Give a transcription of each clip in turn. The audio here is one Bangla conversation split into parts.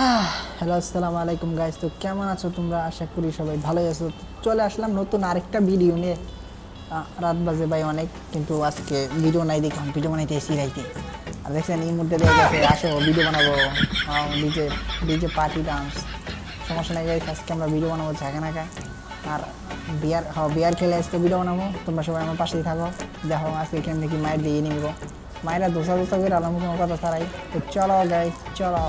হ্যালো, আসসালামু আলাইকুম গাইস তো কেমন আছো তোমরা? আশা করি সবাই ভালোই আছো। চলে আসলাম নতুন আরেকটা ভিডিও নিয়ে। রাত বাজে ভাই অনেক, কিন্তু আজকে ভিডিও নাই দেখলাম। ভিডিও বানাইতে এসি রাইতে। আর দেখছেন, এই মুহূর্তে দেখা গেছে আসো ভিডিও বানাবো। ডিজে ডিজে পার্টি ডান্স সমস্যা নাই গাইস আজকে আমরা ভিডিও বানাবো ঝাঁকা নাকা আর বিয়ার হ্যাঁ বিয়ার খেলে আজকে ভিডিও বানাবো। তোমরা সবাই আমার পাশেই থাকো। দেখো, আজকে কেমনি কি মায়ের দিয়ে নিব। মায়েরা দোসা দোসা করে আলাম কোনো কথা ছাড়াই। তো চলো গাইস চলো।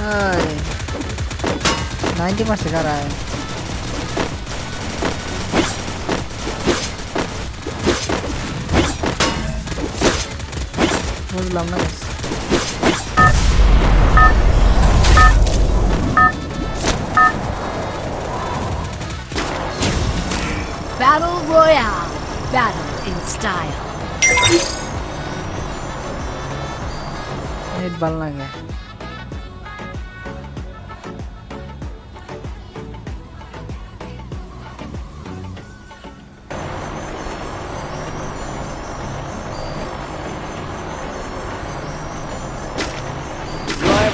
Ay. 90 মারছে কারায় বুঝলাম না Battle Royale. Battle in style. Net ভালো লাগে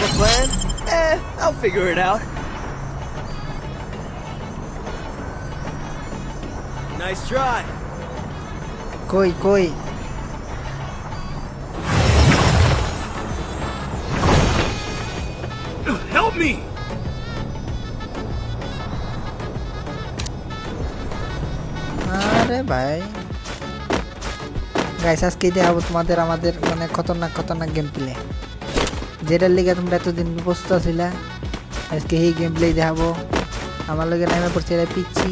A plan? Eh, I'll figure it out. Nice try. কই কই Help me! আরে ভাই গাইস আজকে দেখাবো তোমাদের আমাদের মানে খতরনাক খতরনাক গেম প্লে যেটার লিগে তোমরা এতদিন প্রস্তুত ছিলা আজকে এই গেম প্লে দেখাবো। আমার লগে নামে পড়ছে এরা পিচ্ছি।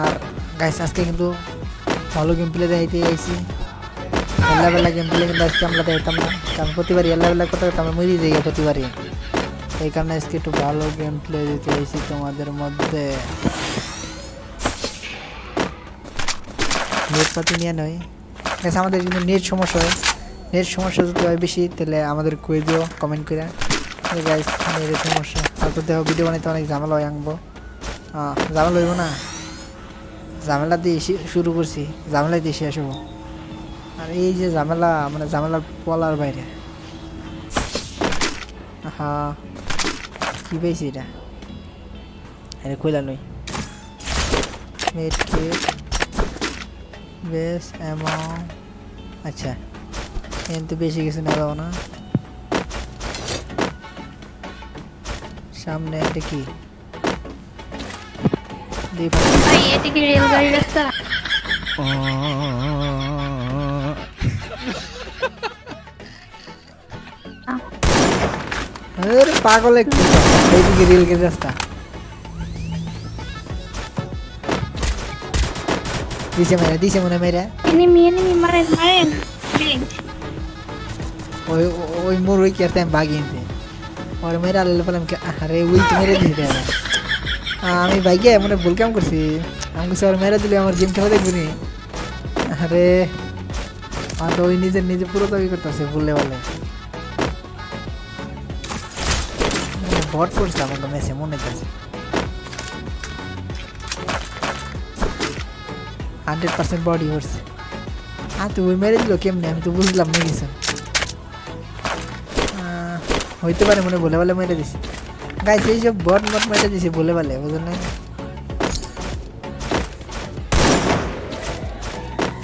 আর গাইস আজকে কিন্তু ভালো গেম প্লে দেখাইতে আইছি। এল্লা বেলা গেম প্লে কিন্তু আজকে আমরা দেখাইতাম না। কারণ প্রতিবারই এল্লা বেলা কথা আমরা মরি যাই প্রতিবারই। এই কারণে আজকে একটু ভালো গেম প্লে দিতে আইছি তোমাদের মধ্যে। নেট পাতি নিয়ে নয়। ঠিক আমাদের কিন্তু নেট সমস্যা হয়। নেট সমস্যা যদি হয় বেশি, তাহলে আমাদের কয়ে দিও কমেন্ট করে নেটের সমস্যা। হয়তো দেখো ভিডিও বানাইতে অনেক ঝামেলা হয় আনব ঝামেলা হইব না? ঝামেলা দিয়ে এসে- শুরু করছি। ঝামেলা দিয়ে শেষ হব। আর এই যে ঝামেলা মানে ঝামেলার বলার বাইরে। হ্যাঁ কি পেয়েছি এটা? এটা কইলা নই মেট বেশ অ্যামাউন্ট আচ্ছা কিন্তু বেশি কিছু নেওয়া না। সামনে এটা কি? ভাই এটা কি রেলগাড়ি রাস্তা? পাগল একটু। এইদিকে রেল রাস্তা। দিছে মেরে দিছে মনে মেরে এনিমি এনিমি মারেন মারেন ওই ওই মোর ওই কেতে আমি বাগি এনতে ওর মেরে আল্লাহ পেলাম কি আরে ওই তো মেরে দিতে আমি বাইকে মানে ভুল কাম করছি আমি কিছু ওর মেরে দিলে আমার গেম খেলা দেখবি আরে আমার তো ওই নিজের নিজে পুরো দাবি করতেছে বললে বলে ভট করছে আমার তো মেসে মনে আছে হান্ড্রেড পার্সেন্ট বডি করছে হ্যাঁ তো ওই মেরে দিল কেমনে? আমি তো বুঝলাম না কিছু হইতে পারে মনে বলে বলে মেরে দিছি। গাইস এই সব বট বট মেরে দিছি বলে বলে বুঝলেন না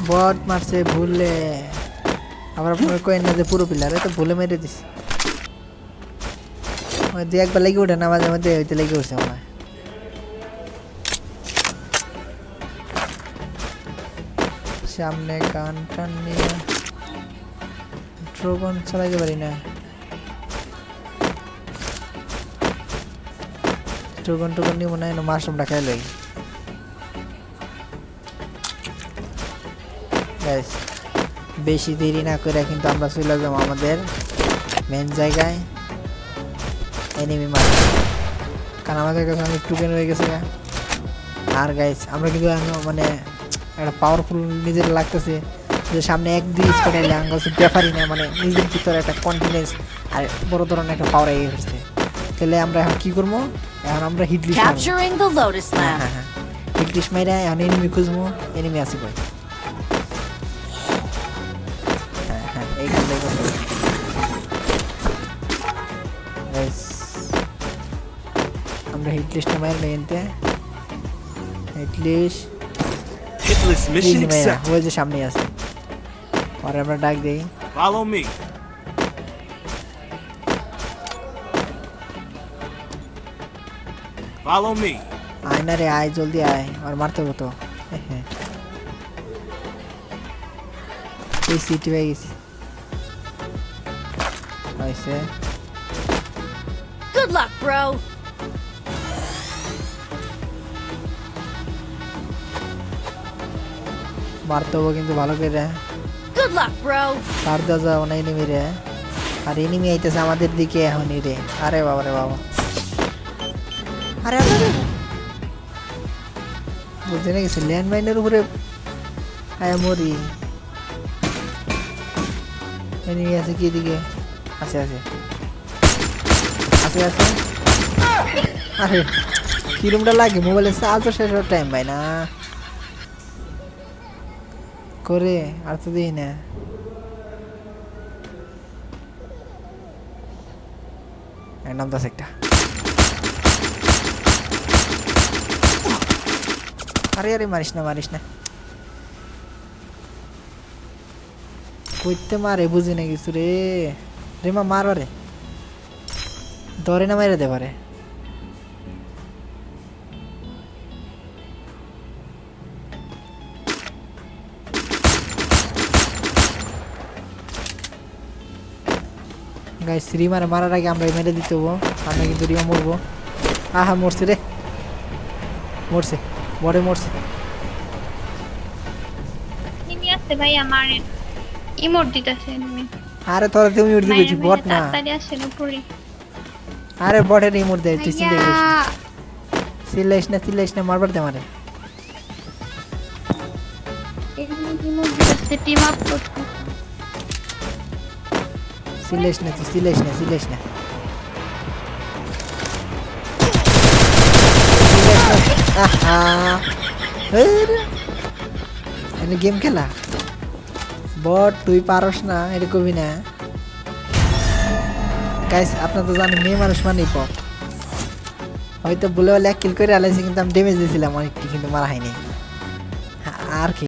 বট মারছে ভুলে। আবার আপনার কয়েন না যে পুরো পিলার তো ভুলে মেরে দিছি। দু একবার লেগে ওঠে না মাঝে মধ্যে হইতে লেগে উঠছে আমার সামনে গান টান নিয়ে ড্রোগন চালাইতে পারি না। ড্রোগন টোগন নিয়ে মনে হয় মাশরুমটা খাই লই। বেশি দেরি না করে কিন্তু আমরা চলে যাব আমাদের মেন জায়গায় এনিমি মার কারণ আমাদের কাছে অনেক টুকেন হয়ে গেছে আর গাইস আমরা কিন্তু মানে একটা পাওয়ারফুল নিজের লাগতেছে যে সামনে এক দুই এলে আঙ্গ হচ্ছে ব্যাপারই না মানে নিজের ভিতরে একটা কনফিডেন্স আর বড় ধরনের একটা পাওয়ার এগিয়ে গেছে তাহলে আমরা এখন কি করব? এখন আমরা Lotus হ্যাঁ হ্যাঁ হ্যাঁ। হিট লিস্ট মাইরা এখন এনিমি খুঁজবো এনিমি আসি ভাই আমরা হিট লিস্টে মায়ের মেয়েনতে hit list Hitless mission accepted. ওই যে সামনে আছে পরে আমরা ডাক দিই Follow me. Follow me. আয় না রে আয় জলদি আয় আর মারতে হব তো হ্যাঁ এই সিটি পেয়ে গেছি হয়েছে Good luck, bro. মারতে হব কিন্তু ভালো করে। Good luck, bro. সার দেওয়া না এনিমি রে। আর এনিমি আইতেছে আমাদের দিকে এখনই রে। আরে বাবা রে বাবা। আরে আরে। না গেছে ল্যান্ড মাইনের উপরে আয়া মরি। এনিমি আছে কি দিকে আছে আছে। আছে আছে। আরে কিরমটা লাগে? মোবাইলের চার্জও শেষ টাইম ভাই না। করে আর তো দিই না। নাম দাস একটা। আরে আরে, মারিস না মারিস না। কইতে মারে, বুঝি না কিছু রে। রে মা, মার রে। ধরে না মারে দে পারে। গাইস রিমারে মারার আগে আমরা মেরে দিতে হব। আমরা কিন্তু রিমা মরবো। আহা মরছে রে। মরছে। বড়ে মরছে। এনিমি আসছে ভাইয়া মারেন ইমোট দিতেছে এনিমি আরে তোরা তুমি উঠতে গেছি বট না। তাড়াতাড়ি আসেন উপরে আরে বটের রিমোট দেয় তুই চিন্তা করিস না। মারবার দে মারে এনিমি ইমোট দিতেছে টিম আপ করতে তুই চিল্লাইস না চিল্লাইস না আহা এনে গেম খেলা বট তুই পারস না এটা কবি না গাইস আপনার তো জানেন মেয়ে মানুষ মানেই পপ হয়তো বলে বলে এক কিল করে আলাইছি কিন্তু আমি ড্যামেজ দিয়েছিলাম অনেকটি কিন্তু মারা হয়নি